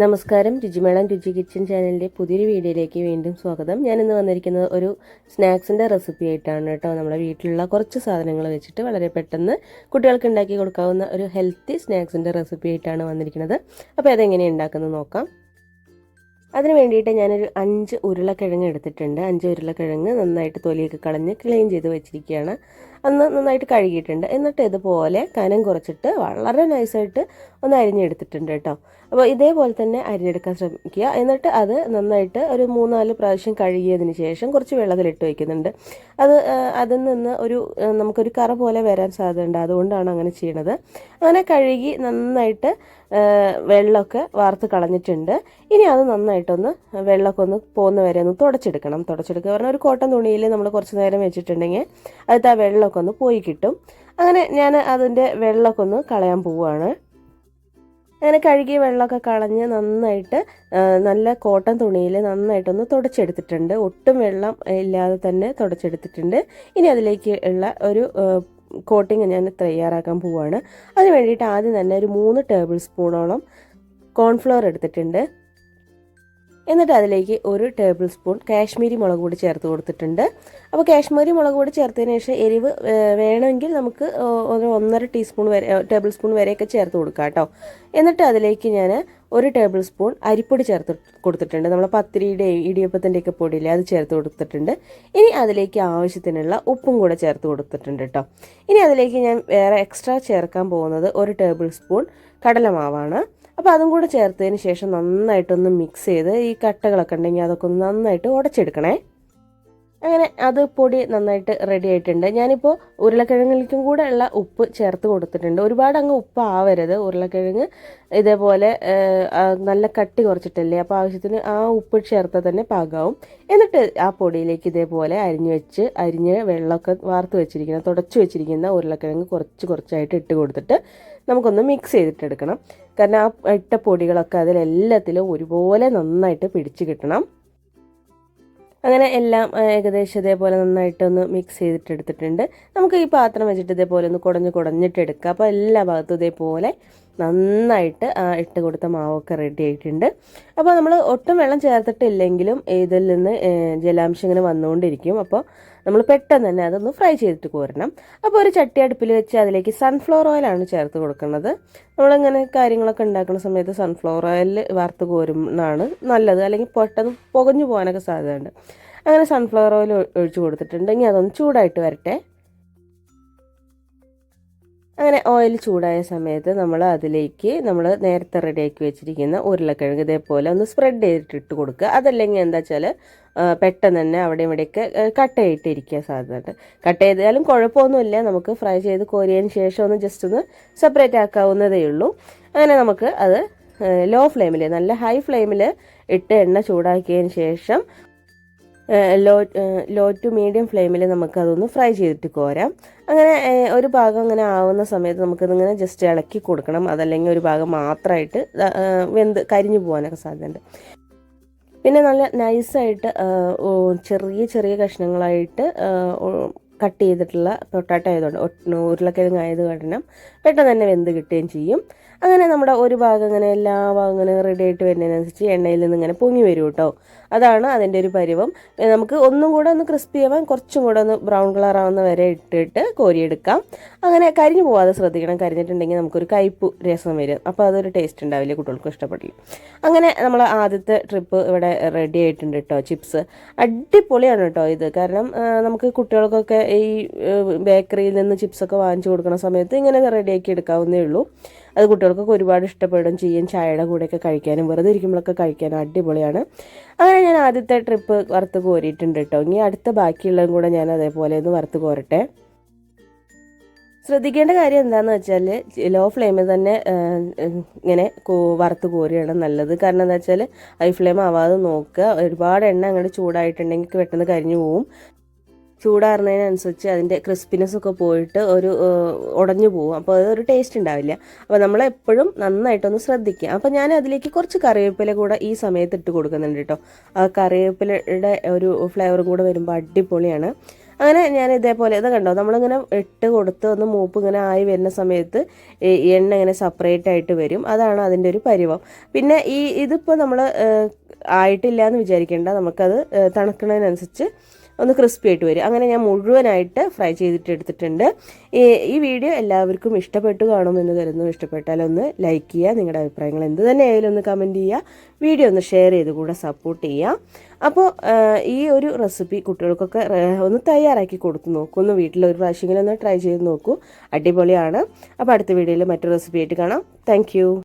നമസ്കാരം. രുചിമേളം രുചി കിച്ചൻ ചാനലിന്റെ പുതിയൊരു വീഡിയോയിലേക്ക് വീണ്ടും സ്വാഗതം. ഞാൻ ഇന്ന് വന്നിരിക്കുന്നത് ഒരു സ്നാക്സിന്റെ റെസിപ്പി ആയിട്ടാണ് കേട്ടോ. നമ്മുടെ വീട്ടിലുള്ള കുറച്ച് സാധനങ്ങൾ വെച്ചിട്ട് വളരെ പെട്ടെന്ന് കുട്ടികൾക്ക് ഉണ്ടാക്കി കൊടുക്കാവുന്ന ഒരു ഹെൽത്തി സ്നാക്സിന്റെ റെസിപ്പി ആയിട്ടാണ് വന്നിരിക്കുന്നത്. അപ്പോൾ അതെങ്ങനെ ഉണ്ടാക്കുന്നത് നോക്കാം. അതിന് വേണ്ടിയിട്ട് ഞാനൊരു അഞ്ച് ഉരുളക്കിഴങ്ങ് എടുത്തിട്ടുണ്ട്. അഞ്ച് ഉരുളക്കിഴങ്ങ് നന്നായിട്ട് തൊലിയൊക്കെ കളഞ്ഞ് ക്ലീൻ ചെയ്ത് വെച്ചിരിക്കുകയാണ്. അന്ന് നന്നായിട്ട് കഴുകിയിട്ടുണ്ട്. എന്നിട്ട് ഇതുപോലെ കനം കുറച്ചിട്ട് വളരെ നൈസായിട്ട് ഒന്ന് അരിഞ്ഞെടുത്തിട്ടുണ്ട് കേട്ടോ. അപ്പോൾ ഇതേപോലെ തന്നെ അരിഞ്ഞെടുക്കാൻ ശ്രമിക്കുക. എന്നിട്ട് അത് നന്നായിട്ട് ഒരു മൂന്നാൽ പ്രാവശ്യം കഴുകിയതിന് ശേഷം കുറച്ച് വെള്ളത്തിലിട്ട് വയ്ക്കുന്നുണ്ട് അത് അതിൽ നിന്ന് ഒരു നമുക്കൊരു കറ പോലെ വരാൻ സാധ്യതയുണ്ട്. അതുകൊണ്ടാണ് അങ്ങനെ ചെയ്യണത്. അങ്ങനെ കഴുകി നന്നായിട്ട് വെള്ളമൊക്കെ വാർത്ത് കളഞ്ഞിട്ടുണ്ട്. ഇനി അത് നന്നായിട്ടൊന്ന് വെള്ളമൊക്കെ ഒന്ന് പോകുന്ന വരെ ഒന്ന് തുടച്ചെടുക്കണം. തുടച്ചെടുക്കുക. പറഞ്ഞാൽ ഒരു കോട്ടൺ തുണിയിൽ നമ്മൾ കുറച്ച് നേരം വെച്ചിട്ടുണ്ടെങ്കിൽ അത് ആ വെള്ളമൊക്കെ ഒന്ന് പോയി കിട്ടും. അങ്ങനെ ഞാൻ അതിന്റെ വെള്ളമൊക്കെ ഒന്ന് കളയാൻ പോവുകയാണ്. അങ്ങനെ കഴുകിയ വെള്ളമൊക്കെ കളഞ്ഞ് നന്നായിട്ട് നല്ല കോട്ടൺ തുണിയിൽ നന്നായിട്ടൊന്ന് തുടച്ചെടുത്തിട്ടുണ്ട്. ഒട്ടും വെള്ളം ഇല്ലാതെ തന്നെ തുടച്ചെടുത്തിട്ടുണ്ട്. ഇനി അതിലേക്ക് ഉള്ള ഒരു കോട്ടിങ് ഞാൻ തയ്യാറാക്കാൻ പോവുകയാണ്. അതിന് വേണ്ടിയിട്ട് ആദ്യം തന്നെ ഒരു മൂന്ന് ടേബിൾ സ്പൂണോളം കോൺഫ്ലവർ എടുത്തിട്ടുണ്ട്. എന്നിട്ട് അതിലേക്ക് ഒരു ടേബിൾ സ്പൂൺ കാശ്മീരി മുളക് പൊടി ചേർത്ത് കൊടുത്തിട്ടുണ്ട്. അപ്പോൾ കാശ്മീരി മുളക് പൊടി ചേർത്തതിന് ശേഷം എരിവ് വേണമെങ്കിൽ നമുക്ക് ഒരു ഒന്നര ടീസ്പൂൺ വരെ ടേബിൾ സ്പൂൺ വരെയൊക്കെ ചേർത്ത് കൊടുക്കാം കേട്ടോ. എന്നിട്ട് അതിലേക്ക് ഞാൻ ഒരു ടേബിൾ സ്പൂൺ അരിപ്പൊടി ചേർത്ത് കൊടുത്തിട്ടുണ്ട്. നമ്മൾ പത്തിരിയുടെയും ഇടിയപ്പത്തിന്റെയൊക്കെ പൊടിയില്ലേ അത് ചേർത്ത് കൊടുത്തിട്ടുണ്ട്. ഇനി അതിലേക്ക് ആവശ്യത്തിനുള്ള ഉപ്പും കൂടെ ചേർത്ത് കൊടുത്തിട്ടുണ്ട് കേട്ടോ. ഇനി അതിലേക്ക് ഞാൻ വേറെ എക്സ്ട്രാ ചേർക്കാൻ പോകുന്നത് ഒരു ടേബിൾ സ്പൂൺ കടലമാവാണ്. അപ്പോൾ അതും കൂടെ ചേർത്തതിന് ശേഷം നന്നായിട്ടൊന്ന് മിക്സ് ചെയ്ത് ഈ കട്ടകളൊക്കെ ഉണ്ടെങ്കിൽ അതൊക്കെ ഒന്ന് നന്നായിട്ട് ഉടച്ചെടുക്കണേ. അങ്ങനെ അത് പൊടി നന്നായിട്ട് റെഡി ആയിട്ടുണ്ട്. ഞാനിപ്പോൾ ഉരുളക്കിഴങ്ങിലേക്കും കൂടെ ഉള്ള ഉപ്പ് ചേർത്ത് കൊടുത്തിട്ടുണ്ട്. ഒരുപാട് അങ്ങ് ഉപ്പ് ആവരുത്. ഉരുളക്കിഴങ്ങ് ഇതേപോലെ നല്ല കട്ടി കുറച്ചിട്ടല്ലേ? അപ്പോൾ ആവശ്യത്തിന് ആ ഉപ്പ് ചേർത്താൽ തന്നെ പാകാവും. എന്നിട്ട് ആ പൊടിയിലേക്ക് ഇതേപോലെ അരിഞ്ഞ് വെച്ച് അരിഞ്ഞ് വെള്ളമൊക്കെ വാർത്ത് വെച്ചിരിക്കുന്ന തുടച്ച് വെച്ചിരിക്കുന്ന ഉരുളക്കിഴങ്ങ് കുറച്ച് കുറച്ചായിട്ട് ഇട്ട് കൊടുത്തിട്ട് നമുക്കൊന്ന് മിക്സ് ചെയ്തിട്ടെടുക്കണം. കാരണം ആ ഇട്ട പൊടികളൊക്കെ അതിലെല്ലാത്തിലും ഒരുപോലെ നന്നായിട്ട് പിടിച്ച് കിട്ടണം. അങ്ങനെ എല്ലാം ഏകദേശം ഇതേപോലെ നന്നായിട്ടൊന്ന് മിക്സ് ചെയ്തിട്ട് എടുത്തിട്ടുണ്ട് നമുക്ക് ഈ പാത്രം വെച്ചിട്ട് ഇതേപോലെ ഒന്ന് കുടഞ്ഞ് കുടഞ്ഞിട്ട് എടുക്കുക അപ്പോൾ എല്ലാ ഭാഗത്തും ഇതേപോലെ നന്നായിട്ട് ഇട്ട് കൊടുത്ത മാവൊക്കെ റെഡി ആയിട്ടുണ്ട്. അപ്പോൾ നമ്മൾ ഒട്ടും വെള്ളം ചേർത്തിട്ടില്ലെങ്കിലും ഇതിൽ നിന്ന് ജലാംശം ഇങ്ങനെ വന്നുകൊണ്ടിരിക്കും. അപ്പോൾ നമ്മൾ പെട്ടെന്ന് തന്നെ അതൊന്ന് ഫ്രൈ ചെയ്തിട്ട് കോരണം. അപ്പോൾ ഒരു ചട്ടി അടുപ്പിൽ വെച്ച് അതിലേക്ക് സൺഫ്ലവർ ഓയിലാണ് ചേർത്ത് കൊടുക്കുന്നത്. നമ്മളിങ്ങനെ കാര്യങ്ങളൊക്കെ ഉണ്ടാക്കുന്ന സമയത്ത് സൺഫ്ലവർ ഓയിൽ വറുത്ത് കോരുന്നതാണ് നല്ലത്. അല്ലെങ്കിൽ പെട്ടെന്ന് പുകഞ്ഞു പോകാനൊക്കെ സാധ്യതയുണ്ട്. അങ്ങനെ സൺഫ്ലവർ ഓയിൽ ഒഴിച്ച് കൊടുത്തിട്ടുണ്ടെങ്കിൽ അതൊന്ന് ചൂടായിട്ട് വരട്ടെ. അങ്ങനെ ഓയിൽ ചൂടായ സമയത്ത് നമ്മൾ അതിലേക്ക് നമ്മൾ നേരത്തെ റെഡിയാക്കി വെച്ചിരിക്കുന്ന ഉരുളക്കിഴങ്ങ് ഇതേപോലെ ഒന്ന് സ്പ്രെഡ് ചെയ്തിട്ട് ഇട്ട് കൊടുക്കുക. അതല്ലെങ്കിൽ എന്താ വെച്ചാൽ പെട്ടെന്ന് തന്നെ അവിടെ ഇവിടെയൊക്കെ കട്ട് ചെയ്തിട്ടിരിക്കുക സാധ്യതയുണ്ട് കട്ട് ചെയ്താലും കുഴപ്പമൊന്നുമില്ല. നമുക്ക് ഫ്രൈ ചെയ്ത് കോരിയതിന് ശേഷം ഒന്ന് ജസ്റ്റ് ഒന്ന് സെപ്പറേറ്റ് ആക്കാവുന്നതേ ഉള്ളൂ. അങ്ങനെ നമുക്ക് അത് ലോ ഫ്ലെയിമിൽ നല്ല ഹൈ ഫ്ലെയിമിൽ ഇട്ട് എണ്ണ ചൂടാക്കിയതിന് ശേഷം ലോ ലോ ടു മീഡിയം ഫ്ലെയിമിൽ നമുക്കതൊന്ന് ഫ്രൈ ചെയ്തിട്ട് കോരാം. അങ്ങനെ ഒരു ഭാഗം അങ്ങനെ ആവുന്ന സമയത്ത് നമുക്കതിങ്ങനെ ജസ്റ്റ് ഇളക്കി കൊടുക്കണം. അതല്ലെങ്കിൽ ഒരു ഭാഗം മാത്രമായിട്ട് വെന്ത് കരിഞ്ഞു പോകാനൊക്കെ സാധ്യതയുണ്ട്. പിന്നെ നല്ല നൈസായിട്ട് ചെറിയ ചെറിയ കഷ്ണങ്ങളായിട്ട് കട്ട് ചെയ്തിട്ടുള്ള പൊട്ടാറ്റോ ആയതുകൊണ്ട് ഉരുളക്കിഴങ്ങ് ആയത് കാരണം പെട്ടെന്ന് തന്നെ വെന്ത് കിട്ടുകയും ചെയ്യും. അങ്ങനെ നമ്മുടെ ഒരു ഭാഗം ഇങ്ങനെ എല്ലാ ഭാഗം ഇങ്ങനെ റെഡി ആയിട്ട് വരുന്നതിനനുസരിച്ച് എണ്ണയിൽ നിന്ന് ഇങ്ങനെ പൊങ്ങി വരും കേട്ടോ. അതാണ് അതിന്റെ ഒരു പരിവം. നമുക്ക് ഒന്നും കൂടെ ഒന്ന് ക്രിസ്പി ആവാൻ കുറച്ചും കൂടെ ഒന്ന് ബ്രൗൺ കളർ ആവുന്ന വരെ ഇട്ടിട്ട് കോരിയെടുക്കാം. അങ്ങനെ കരിഞ്ഞു പോവാതെ ശ്രദ്ധിക്കണം. കരിഞ്ഞിട്ടുണ്ടെങ്കിൽ നമുക്കൊരു കയ്പ് രസം വരും. അപ്പോൾ അതൊരു ടേസ്റ്റ് ഉണ്ടാവില്ല കുട്ടികൾക്ക് ഇഷ്ടപ്പെടില്ല. അങ്ങനെ നമ്മൾ ആദ്യത്തെ ട്രിപ്പ് ഇവിടെ റെഡി ആയിട്ടുണ്ട് കേട്ടോ ചിപ്സ് അടിപൊളിയാണ് കേട്ടോ ഇത്. കാരണം നമുക്ക് കുട്ടികൾക്കൊക്കെ ഈ ബേക്കറിയിൽ നിന്ന് ചിപ്സൊക്കെ വാങ്ങിച്ചു കൊടുക്കുന്ന സമയത്ത് ഇങ്ങനെ റെഡിയാക്കി എടുക്കാവുന്നേ ഉള്ളൂ. അത് കുട്ടികൾക്കൊക്കെ ഒരുപാട് ഇഷ്ടപ്പെടും ചെയ്യും ചായയുടെ കൂടെയൊക്കെ കഴിക്കാനും. വെറുതെ ഇരിക്കുമ്പോഴൊക്കെ കഴിക്കാനും അടിപൊളിയാണ്. അങ്ങനെ ഞാൻ ആദ്യത്തെ ട്രിപ്പ് വറുത്ത് കോരിയിട്ടുണ്ട് കേട്ടോ. ഇനി അടുത്ത ബാക്കിയുള്ളതും കൂടെ ഞാൻ അതേപോലെ ഒന്ന് വറുത്ത് കോരട്ടെ. ശ്രദ്ധിക്കേണ്ട കാര്യം എന്താണെന്ന് വെച്ചാൽ ലോ ഫ്ലെയിമിൽ തന്നെ ഇങ്ങനെ വറുത്ത് കോരിയാണ് നല്ലത്. കാരണം എന്താ വെച്ചാൽ ഹൈ ഫ്ലെയിം ആവാതെ നോക്കുക. ഒരുപാട് എണ്ണ അങ്ങോട്ട് ചൂടായിട്ടുണ്ടെങ്കിൽ പെട്ടെന്ന് കരിഞ്ഞു പോവും. ചൂടാറുന്നതിനനുസരിച്ച് അതിന്റെ ക്രിസ്പിനെസ് ഒക്കെ പോയിട്ട് ഒരു ഉടഞ്ഞു പോകും അപ്പോൾ അതൊരു ടേസ്റ്റ് ഉണ്ടാവില്ല. അപ്പോൾ നമ്മൾ എപ്പോഴും നന്നായിട്ടൊന്ന് ശ്രദ്ധിക്കുക. അപ്പോൾ ഞാൻ അതിലേക്ക് കുറച്ച് കറിവേപ്പില കൂടെ ഈ സമയത്ത് ഇട്ട് കൊടുക്കുന്നുണ്ട് കേട്ടോ. ആ കറിവേപ്പിലയുടെ ഒരു ഫ്ലേവറും കൂടെ വരുമ്പോൾ അടിപൊളിയാണ്. അങ്ങനെ ഞാൻ ഇതേപോലെ ഇത് കണ്ടോ? നമ്മളിങ്ങനെ ഇട്ട് കൊടുത്ത് ഒന്ന് മൂപ്പ് ഇങ്ങനെ ആയി വരുന്ന സമയത്ത് എണ്ണ ഇങ്ങനെ സെപ്പറേറ്റ് ആയിട്ട് വരും. അതാണ് അതിന്റെ ഒരു പരിവം. പിന്നെ ഈ ഇതിപ്പോൾ നമ്മൾ ആയിട്ടില്ല എന്ന് വിചാരിക്കേണ്ട. നമുക്കത് തണുക്കുന്നതിനനുസരിച്ച് ഒന്ന് ക്രിസ്പി ആയിട്ട് വരും അങ്ങനെ ഞാൻ മുഴുവനായിട്ട് ഫ്രൈ ചെയ്തിട്ട് എടുത്തിട്ടുണ്ട്. ഈ വീഡിയോ എല്ലാവർക്കും ഇഷ്ടപ്പെട്ടു കാണുമെന്ന് കരുതുന്നു. ഇഷ്ടപ്പെട്ടാൽ ഒന്ന് ലൈക്ക് ചെയ്യുക. നിങ്ങളുടെ അഭിപ്രായങ്ങൾ എന്ത് തന്നെ ആയാലും ഒന്ന് കമന്റ് ചെയ്യുക. വീഡിയോ ഒന്ന് ഷെയർ ചെയ്ത് കൂടെ സപ്പോർട്ട് ചെയ്യുക. അപ്പോൾ ഈ ഒരു റെസിപ്പി കുട്ടികൾക്കൊക്കെ ഒന്ന് തയ്യാറാക്കി കൊടുത്ത് നോക്കൂ. ഒന്ന് വീട്ടിൽ ഒരു പ്രാവശ്യമെങ്കിലും ഒന്ന് ട്രൈ ചെയ്ത് നോക്കൂ. അടിപൊളിയാണ്. അപ്പോൾ അടുത്ത വീഡിയോയിൽ മറ്റൊരു റെസിപ്പി ആയിട്ട് കാണാം. താങ്ക്